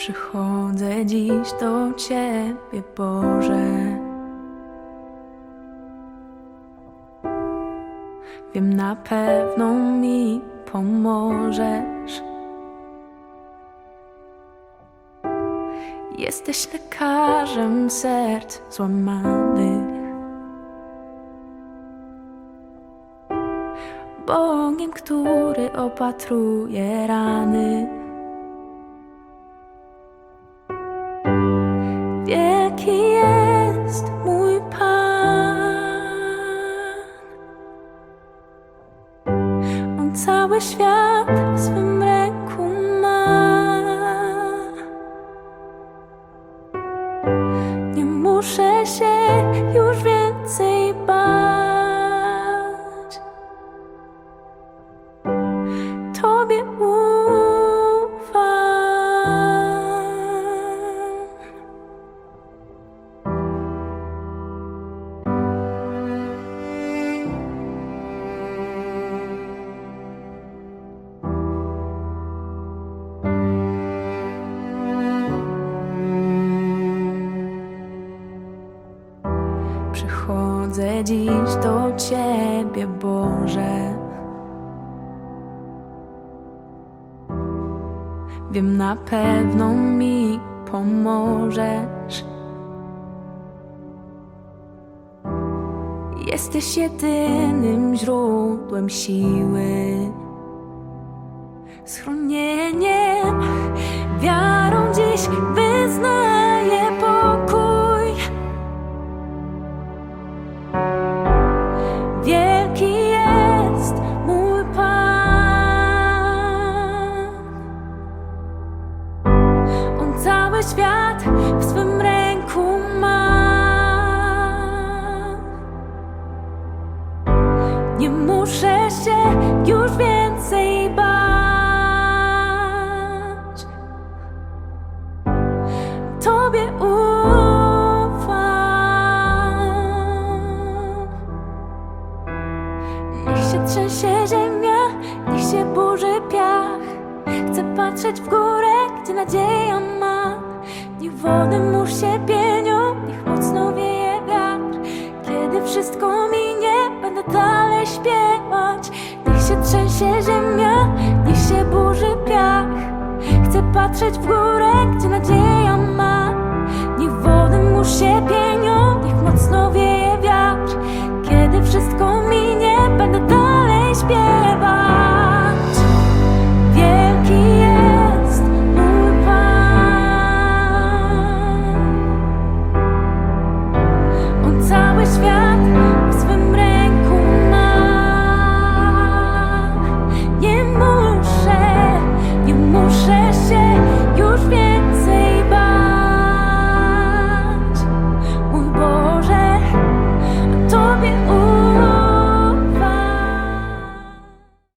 Przychodzę dziś do Ciebie, Boże. Wiem, na pewno mi pomożesz. Jesteś lekarzem serc złamanych. Bogiem, który opatruje rany. Świat w swym ręku ma. Nie muszę się już więcej bać. Tobie ufam. Przychodzę dziś do Ciebie, Boże. Wiem, na pewno mi pomożesz. Jesteś jedynym źródłem siły, schronieniem, cały świat w swym ręku ma. Nie muszę się już więcej bać. Tobie ufam. Niech się trzęsie ziemia, niech się burzy piach. Chcę patrzeć w górę, gdzie nadzieja ma. Niech wody mu się pienią, niech mocno wieje wiatr. Kiedy wszystko minie, będę dalej śpiewać. Niech się trzęsie ziemia, niech się burzy piach. Chcę patrzeć w górę, gdzie nadzieja just